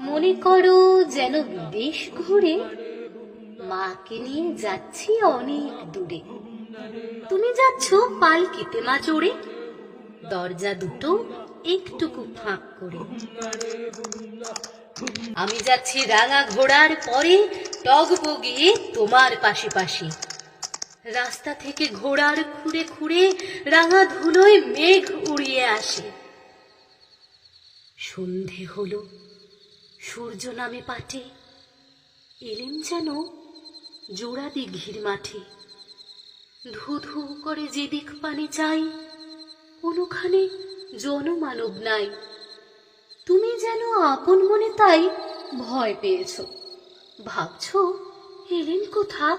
মনে করো যেন বিদেশ ঘুরে মাকে নিয়ে যাচ্ছি অনেক দূরে। তুমি যাচ্ছ পালকিতে মা চড়ে, দরজা দুটো একটুকু ফাঁক করে। আমি যাচ্ছি রাঙা ঘোড়ার পরে টগবগিয়ে তোমার পাশে পাশে। রাস্তা থেকে ঘোড়ার খুঁড়ে খুঁড়ে রাঙা ধুলোয় মেঘ উড়িয়ে আসে। সন্ধে হল, সূর্য নামে পাটে, এলেন যেন জোড়া দিঘির মাঠে। ধু ধু করে যেদিক পানে চাই কোনোখানে জনমানব নাই। তুমি যেন আপন মনে তাই ভয় পেয়েছ। ভাবছ, এলেন কোথা?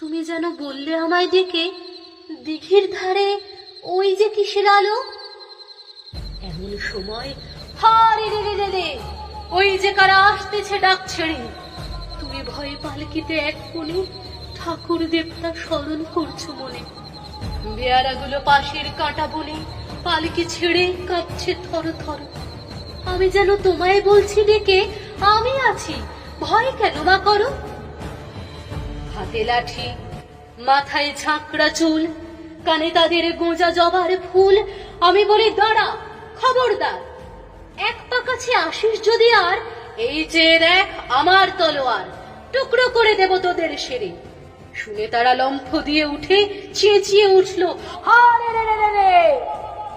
তুমি যেন বললে আমায় ডেকে দিঘির ধারে ওই যে কিসের আলো? এমন সময় হারে রে রে রে রে, ওই যে কারা আসতেছে ডাক ছেড়ে। তুমি ভয়ে পালকিতে এক কোণে ঠাকুর দেবতা স্মরণ করছ মনে। বেয়ারাগুলো পাশের কাঁটা বলে পালকি ছেড়ে কাঁপছে থর থর। আমি যেন তোমায় বলছি ডেকে আমি আছি। ভয় কেন বা করো? হাতে লাঠি মাথায় ঝাঁকড়া চুল, কানে তাদের গোঁজা জবার ফুল। আমি বলি, দাঁড়া, খবরদার। এক পা কাছে আসিস যদি আর, এই যে দেখ আমার তলোয়ার। টুকরো করে দেব তোদের সেরে শুনে তারা লম্ফ দিয়ে উঠে চেঁচিয়ে উঠল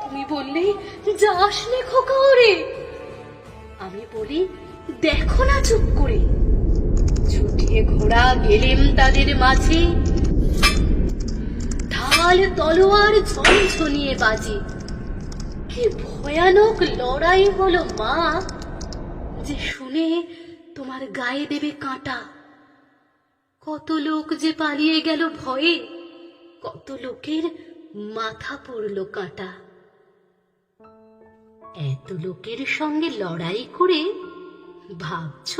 তুমি বললে, যাস নে খোকা ওরে আমি বলি, দেখো না চুপ করে। ঘোড়া গেলেম তাদের মাঝে। ঢাল তলোয়ার ঝনঝনিয়ে বাজে। কি ভয়ানক লড়াই হলো মা, যে শুনে তোমার গায়ে দেবে কাঁটা। কত লোক যে পালিয়ে গেল ভয়ে, কত লোকের মাথা পড়ল কাঁটা। এত লোকের সঙ্গে লড়াই করে ভাবছ